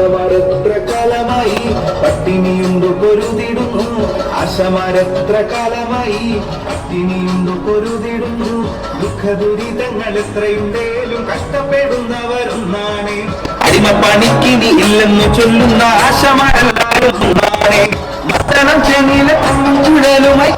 ആശമാരെത്ര കാലമായി പട്ടിണിയുണ്ടു പൊരുതിടുന്നു. ആശമാരെത്ര കാലമായി പട്ടിണിയുണ്ടു പൊരുതിടുന്നു. ദുഃഖ ദുരിതങ്ങൾ എത്രയുണ്ടേലും കഷ്ടപ്പെടുന്നവരൊന്നാണ്. അടിമ പണിക്കിനി ഇല്ലെന്ന് ചൊല്ലുന്ന ആശമാരെല്ലാവരും ഒന്നാണ് മത്തണം ചെന്നില ചുഴലുമായി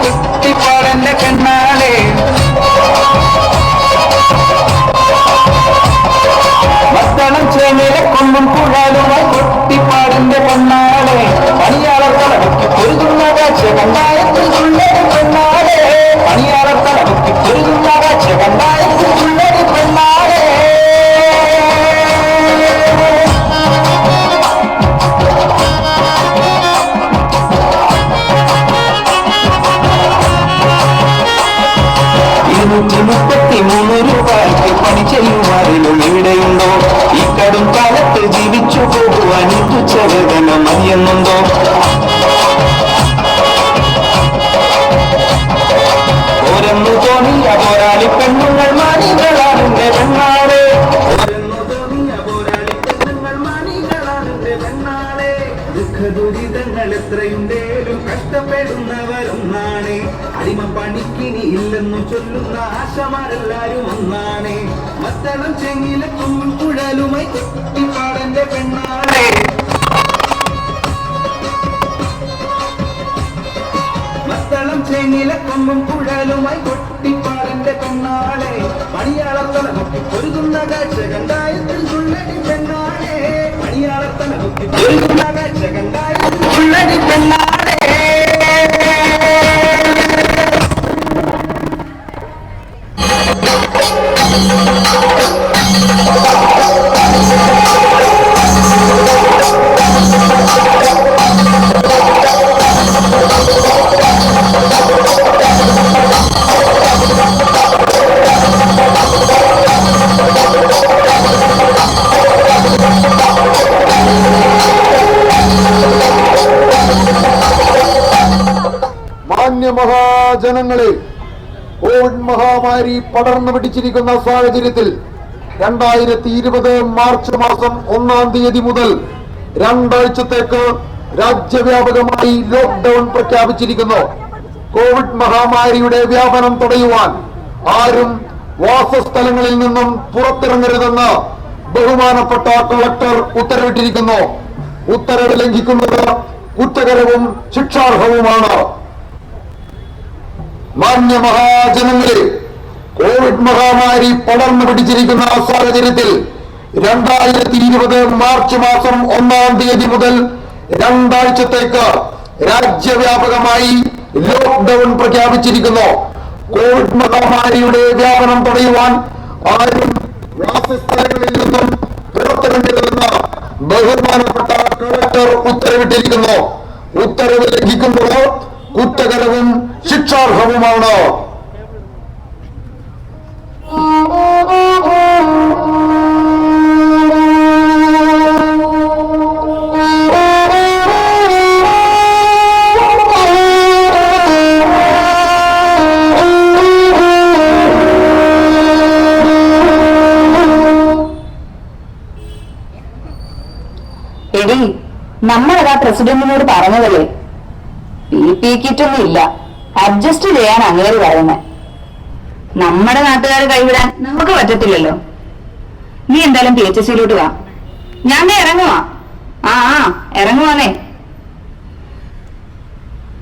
எங்கும் புகழுமா கொட்டி பாடுங்க பொன்னாலே பணியாளர் தலைமைக்கு பெருதும் நகாட்சிய கண்டாயத்தில் உள்ளது பெண்ணாலே பணியாளர் தலைமைக்கு பெருதும் நகாட்சிய கண்டாயத்தில் உள்ளது பெண்ணாலே இருநூற்றி முப்பது മൂന്ന് രൂപയ്ക്ക് പണി ചെയ്യുവാനും ഇവിടെയുണ്ടോ? കാലത്ത് ജീവിച്ചു പോകുവാൻ തുച്ഛവേദന മതിയെന്നുണ്ടോ? ദുഃഖ ദുരിതങ്ങൾ എത്രയുണ്ടേലും കഷ്ടപ്പെടുന്നവരൊന്നാണ്. അടിമ പണിക്കിനി ഇല്ലെന്നു ചൊല്ലുന്ന ആശമാരെല്ലാരും ഒന്നാണ്. മത്തളം ചെങ്ങിലും കുഴലുമായി കുട്ടിപ്പാടന്റെ പെണ്ണാളെ മത്തളം ചേങ്ങില കൊമ്പും കുഴലുമായി കൊട്ടിപ്പാടന്റെ പെണ്ണാളെ മണിയാളത്തല നോക്കി പൊരുതുന്ന കാഴ്ച കണ്ടായത്തിൽ ചുള്ളടി പെണ്ണാളെ മണിയാളത്തല നോക്കി പൊരുതുന്ന കാഴ്ച കണ്ടായത്തിൽ ചുള്ളടി പെണ്ണാളെ മഹാജനങ്ങളെ കോവിഡ് മഹാമാരി പടർന്നു പിടിച്ചിരിക്കുന്ന സാഹചര്യത്തിൽ രണ്ടായിരത്തി ഇരുപത് മാർച്ച് മാസം ഒന്നാം തീയതി മുതൽ രണ്ടാഴ്ചത്തേക്ക് രാജ്യവ്യാപകമായി ലോക്ക്ഡൌൺ പ്രഖ്യാപിച്ചിരിക്കുന്നു. കോവിഡ് മഹാമാരിയുടെ വ്യാപനം തടയുവാൻ ആരും വാസസ്ഥലങ്ങളിൽ നിന്നും പുറത്തിറങ്ങരുതെന്ന് ബഹുമാനപ്പെട്ട കളക്ടർ ഉത്തരവിട്ടിരിക്കുന്നു. ഉത്തരവ് ലംഘിക്കുന്നത് കുറ്റകരവും ശിക്ഷാർഹവുമാണ്. മാന്യ മഹാജനങ്ങളെ കോവിഡ് മഹാമാരി പടർന്നു പിടിച്ചിരിക്കുന്ന സാഹചര്യത്തിൽ രണ്ടായിരത്തി ഇരുപത് മാർച്ച് മാസം ഒന്നാം തീയതി മുതൽ രണ്ടാഴ്ചത്തേക്ക് രാജ്യവ്യാപകമായി ലോക്ക്ഡൌൺ പ്രഖ്യാപിച്ചിരിക്കുന്നു. കോവിഡ് മഹാമാരിയുടെ വ്യാപനം തടയുവാൻ ആരും വാസസ്ഥലങ്ങളിൽ നിന്നും പുറത്തിറങ്ങരുതെന്ന് ബഹുമാനപ്പെട്ട കളക്ടർ ഉത്തരവിട്ടിരിക്കുന്നു. ഉത്തരവ് ലംഘിക്കുമ്പോൾ കുറ്റകരവും ശിക്ഷാർഹവുമാണ്? നമ്മളതാ പ്രസിഡന്റിനോട് പറഞ്ഞതല്ലേ? പി പി കിറ്റൊന്നും ഇല്ല. അഡ്ജസ്റ്റ് ചെയ്യാൻ അങ്ങേര് പറയുന്നത് നമ്മുടെ നാട്ടുകാർ കൈവിടാൻ നമുക്ക് പറ്റത്തില്ലല്ലോ. നീ എന്തായാലും പി എച്ച് എസ് സിയിലോട്ട് വാ. ഞാൻ ഇറങ്ങുവാ. ആ ആ ഇറങ്ങുവാന്നേ.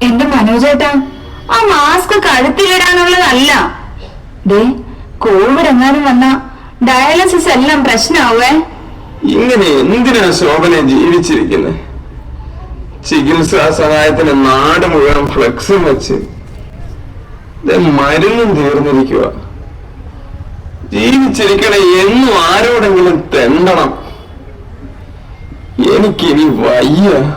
എന്റെ മനോജേട്ടാ ആ മാസ്ക് കഴുത്തിലിടാനുള്ളതല്ല ദേ കോവിഡ് എങ്ങാനും വന്ന ഡയാലിസിസ് എല്ലാം പ്രശ്നമാവേ ഇങ്ങനെ എന്തിനാ ശോഭന ജീവിച്ചിരിക്കുന്നത് ചികിത്സാ സഹായത്തിന് നാട് മുഴുവൻ ഫ്ലെക്സും വെച്ച് മരുന്നും തീർന്നിരിക്കുക ജീവിച്ചിരിക്കണ എന്നും ആരോടെങ്കിലും തെണ്ടണം. എനിക്കിനി വയ്യ.